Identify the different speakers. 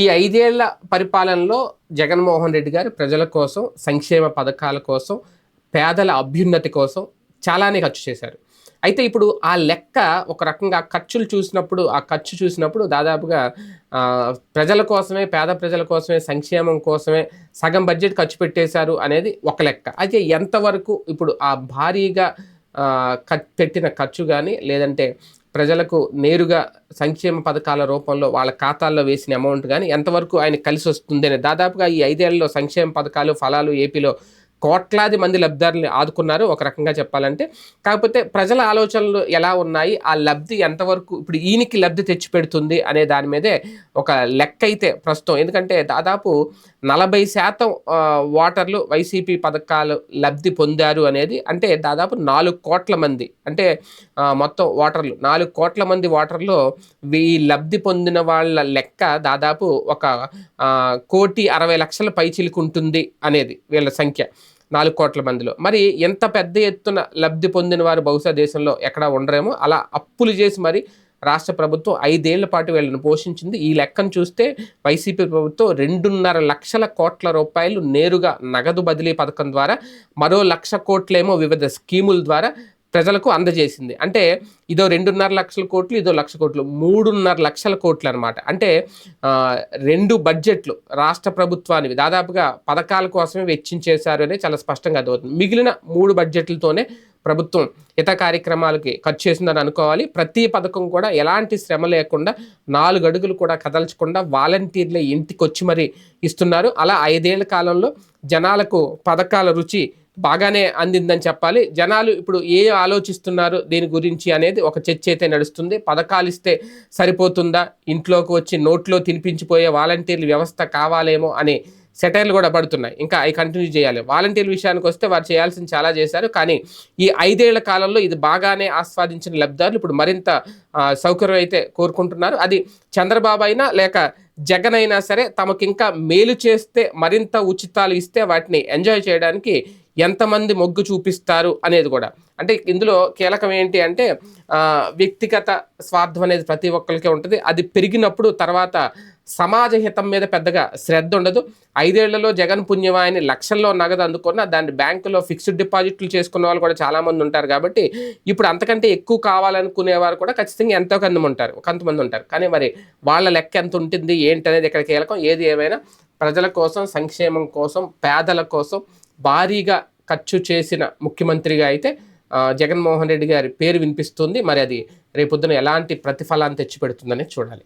Speaker 1: ఈ ఐదేళ్ళ పరిపాలనలో జగన్మోహన్ రెడ్డి గారు ప్రజల కోసం సంక్షేమ పథకాల కోసం పేదల అభ్యున్నతి కోసం చాలానే ఖర్చు చేశారు. అయితే ఇప్పుడు ఆ లెక్క ఒక రకంగా ఖర్చులు చూసినప్పుడు ఆ ఖర్చు చూసినప్పుడు దాదాపుగా ప్రజల కోసమే పేద ప్రజల కోసమే సంక్షేమం కోసమే సగం బడ్జెట్ ఖర్చు పెట్టేశారు అనేది ఒక లెక్క. అయితే ఎంతవరకు ఇప్పుడు ఆ భారీగా పెట్టిన ఖర్చు కానీ లేదంటే ప్రజలకు నేరుగా సంక్షేమ పథకాల రూపంలో వాళ్ళ ఖాతాల్లో వేసిన అమౌంట్ కానీ ఎంతవరకు ఆయన కలిసి వస్తుంది అని దాదాపుగా ఈ ఐదేళ్ళలో సంక్షేమ పథకాలు ఫలాలు ఏపీలో కోట్లాది మంది లబ్ధిదారులు ఆదుకున్నారు. ఒక రకంగా చెప్పాలంటే కాకపోతే ప్రజల ఆలోచనలు ఎలా ఉన్నాయి? ఆ లబ్ధి ఎంతవరకు ఇప్పుడు ఈయనకి లబ్ధి తెచ్చిపెడుతుంది అనే దాని మీదే ఒక లెక్క అయితే ప్రస్తుతం. ఎందుకంటే దాదాపు నలభై శాతం ఓటర్లు వైసీపీ పథకాలు లబ్ధి పొందారు అనేది అంటే దాదాపు నాలుగు కోట్ల మంది. అంటే మొత్తం ఓటర్లు నాలుగు కోట్ల మంది ఓటర్లు ఈ లబ్ధి పొందిన వాళ్ళ లెక్క దాదాపు ఒక కోటి అరవై లక్షల పైచిలుకుంటుంది అనేది వీళ్ళ సంఖ్య. నాలుగు కోట్ల మందిలో. మరి ఎంత పెద్ద ఎత్తున లబ్ధి పొందిన వారు బహుశా దేశంలో ఎక్కడ ఉండరేమో. అలా అప్పులు చేసి మరి రాష్ట్ర ప్రభుత్వం ఐదేళ్ళ పాటు వీళ్ళని పోషించింది. ఈ లెక్కను చూస్తే వైసీపీ ప్రభుత్వం రెండున్నర లక్షల కోట్ల రూపాయలు నేరుగా నగదు బదిలీ పథకం ద్వారా మరో లక్ష కోట్లేమో వివిధ స్కీముల ద్వారా ప్రజలకు అందజేసింది. అంటే ఇదో రెండున్నర లక్షల కోట్లు ఇదో లక్ష కోట్లు మూడున్నర లక్షల కోట్లు అనమాట అంటే రెండు బడ్జెట్లు రాష్ట్ర ప్రభుత్వానికి దాదాపుగా పథకాల కోసమే వెచ్చించేశారు అనేది చాలా స్పష్టంగా అర్థమవుతుంది. మిగిలిన మూడు బడ్జెట్లతోనే ప్రభుత్వం హిత కార్యక్రమాలకి ఖర్చు చేసిందని అనుకోవాలి. ప్రతి పథకం కూడా ఎలాంటి శ్రమ లేకుండా నాలుగు అడుగులు కూడా కదల్చకుండా వాలంటీర్లే ఇంటికి వచ్చి మరీ ఇస్తున్నారు. అలా ఐదేళ్ళ కాలంలో జనాలకు పథకాల రుచి బాగానే అందిందని చెప్పాలి. జనాలు ఇప్పుడు ఏ ఆలోచిస్తున్నారు దీని గురించి అనేది ఒక చర్చ అయితే నడుస్తుంది. పథకాలు ఇస్తే సరిపోతుందా? ఇంట్లోకి వచ్చి నోట్లో తినిపించిపోయే వాలంటీర్ల వ్యవస్థ కావాలేమో అనే సెటైర్లు కూడా పడుతున్నాయి. ఇంకా అవి కంటిన్యూ చేయాలి. వాలంటీర్ విషయానికి వస్తే వారు చేయాల్సింది చాలా చేశారు. కానీ ఈ ఐదేళ్ళ కాలంలో ఇది బాగానే ఆస్వాదించిన లబ్ధారులు ఇప్పుడు మరింత సౌకర్యం అయితే కోరుకుంటున్నారు. అది చంద్రబాబు అయినా లేక జగన్ అయినా సరే తమకి ఇంకా మేలు చేస్తే మరింత ఉచితాలు ఇస్తే వాటిని ఎంజాయ్ చేయడానికి ఎంతమంది మొగ్గు చూపిస్తారు అనేది కూడా. అంటే ఇందులో కీలకం ఏంటి అంటే వ్యక్తిగత స్వార్థం అనేది ప్రతి ఒక్కరికే ఉంటుంది. అది పెరిగినప్పుడు తర్వాత సమాజ హితం మీద పెద్దగా శ్రద్ధ ఉండదు. ఐదేళ్ళలో జగన్ పుణ్యమాయని లక్షల్లో నగదు అందుకున్న దాన్ని బ్యాంకులో ఫిక్స్డ్ డిపాజిట్లు చేసుకున్న వాళ్ళు కూడా చాలామంది ఉంటారు కాబట్టి ఇప్పుడు అంతకంటే ఎక్కువ కావాలనుకునేవారు కూడా ఖచ్చితంగా ఎంతో కొంతమంది ఉంటారు కొంతమంది ఉంటారు. కానీ మరి వాళ్ళ లెక్క ఎంత ఉంటుంది ఏంటి అనేది ఇక్కడ కీలకం. ఏది ఏమైనా ప్రజల కోసం సంక్షేమం కోసం పేదల కోసం భారీగా ఖర్చు చేసిన ముఖ్యమంత్రిగా అయితే జగన్మోహన్ రెడ్డి గారి పేరు వినిపిస్తుంది. మరి అది రేపొద్దున ఎలాంటి ప్రతిఫలాన్ని తెచ్చిపెడుతుందని చూడాలి.